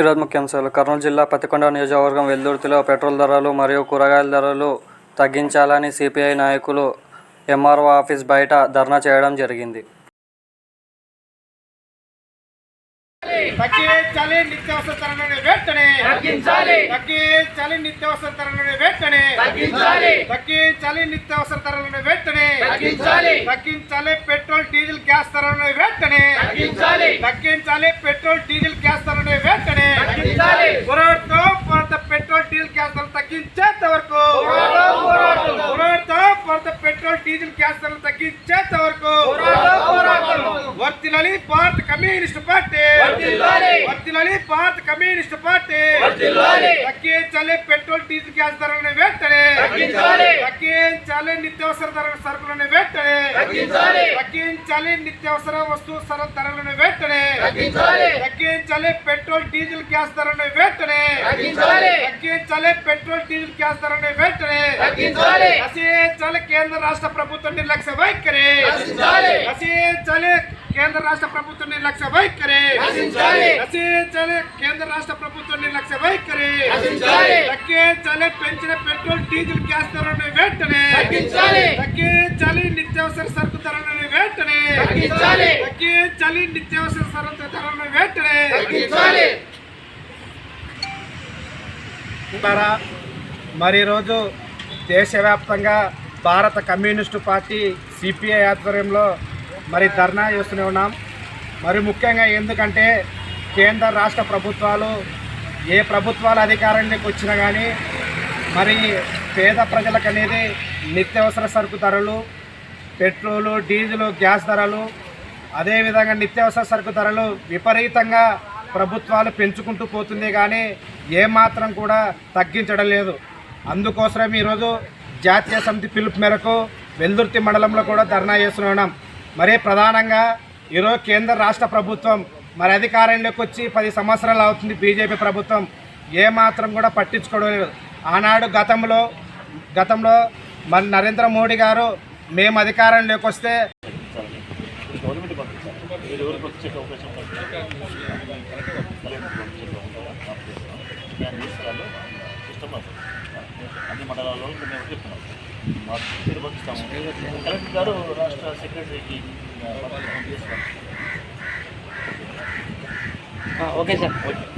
ఈరోజు ముఖ్యాంశాలు కర్నూలు జిల్లా పత్తికొండ నియోజకవర్గం వెల్దుర్తిలో పెట్రోల్ ధరలు మరియు కూరగాయల ధరలు తగ్గించాలని సిపిఐ నాయకులు ఎంఆర్ఓ ఆఫీస్ బయట ధర్నా చేయడం జరిగింది. తగ్గించాలి నిత్యావసర ధరలను వెంటనే. తగ్గించాలి. తగ్గించాలి నిత్యావసర ధరలను వెంటనే. తగ్గించాలి. తగ్గించాలి నిత్యావసర ధరలను వెంటనే. తగ్గించాలి. తగ్గించాలి పెట్రోల్ డీజిల్ గ్యాస్ ధరలను వెంటనే. తగ్గించాలి. తగ్గించాలి పెట్రోల్ డీజిల్ గ్యాస్ ధరలను వెంటనే తగ్గించాలి పోరాడుతాం కొంత పెట్రోల్ డీజిల్ గ్యాస్ ధరలు తగ్గించేంత వరకు పోరాడుతాం, పోరాడుతాం. పోరాడుతాం కొంత పెట్రోల్ డీజిల్ గ్యాస్ ధరలు తగ్గించేంత వరకు. వర్తిలాలి భారత కమ్యూనిస్ట్ పార్టీ. వర్తిలాలి భారత కమ్యూనిస్ట్ పార్టీ. తగ్గించాలి పెట్రోల్ డీజిల్ గ్యాస్ ధరలను వెంటనే తగ్గించాలి. నిత్యావసర ధరల సరుకులను వెంటనే తగ్గించాలి. నిత్యావసర వస్తువు సర ధరలను వెంటనే తగ్గించాలి. తగ్గించాలి పెట్రోల్ డీజిల్ గ్యాస్ ధరలను వెంటనే తగ్గించాలి. పెట్రోల్ డీజిల్ గ్యాస్ ధరలను వెంటనే తగ్గించాలి. నశించాలి కేంద్ర రాష్ట్ర ప్రభుత్వం నిర్లక్ష్య వైఖరి నశించాలి. కేంద్ర రాష్ట్ర ప్రభుత్వం నిర్లక్ష్య వైఖరి నశించాలి. కేంద్ర రాష్ట్ర ప్రభుత్వం నిర్లక్ష్య వైఖరి. తగ్గించాలి పెంచిన పెట్రోల్ డీజిల్ గ్యాస్ ధరలను వెంటనే తగ్గించాలి. నిత్యావసర సరుకు ధరలను వెంటనే తగ్గించాలి. నిత్యావసర సరుకు ధరలను వెంటనే తగ్గించాలి మరి ఈరోజు దేశవ్యాప్తంగా భారత కమ్యూనిస్టు పార్టీ సిపిఐ ఆధ్వర్యంలో మరి ధర్నా చేస్తూనే ఉన్నాం. మరి ముఖ్యంగా ఎందుకంటే కేంద్ర రాష్ట్ర ప్రభుత్వాలు ఏ ప్రభుత్వాలు అధికారానికి వచ్చినా కానీ మరి పేద ప్రజలకు అనేది నిత్యావసర సరుకు ధరలు పెట్రోలు డీజిల్ గ్యాస్ ధరలు అదేవిధంగా నిత్యావసర సరుకు ధరలు విపరీతంగా ప్రభుత్వాలు పెంచుకుంటూ పోతుంది కానీ ఏమాత్రం కూడా తగ్గించడం లేదు. అందుకోసమే ఈరోజు జాతీయ సమితి పిలుపు మేరకు వెల్దుర్తి మండలంలో కూడా ధర్నా చేస్తున్నాం. మరి ప్రధానంగా ఈరోజు కేంద్ర రాష్ట్ర ప్రభుత్వం మరి అధికారంలోకి వచ్చి పది సంవత్సరాలు అవుతుంది బీజేపీ ప్రభుత్వం. ఏమాత్రం కూడా పట్టించుకోవడం లేదు. ఆనాడు గతంలో గతంలో మరి నరేంద్ర మోడీ గారు మేము అధికారంలోకి వస్తే గవర్నమెంట్ పంపించాలి మీరు ఎవరికి వచ్చే అవకాశం కలెక్టర్ తీసుకురాలో సిస్టమ్ అన్ని మండలాల్లో మేము చెప్తున్నాం మా పేరు పంపిస్తాము కలెక్టర్ గారు రాష్ట్ర సెక్రటరీకి పంపిస్తాం ఓకే సార్ ఓకే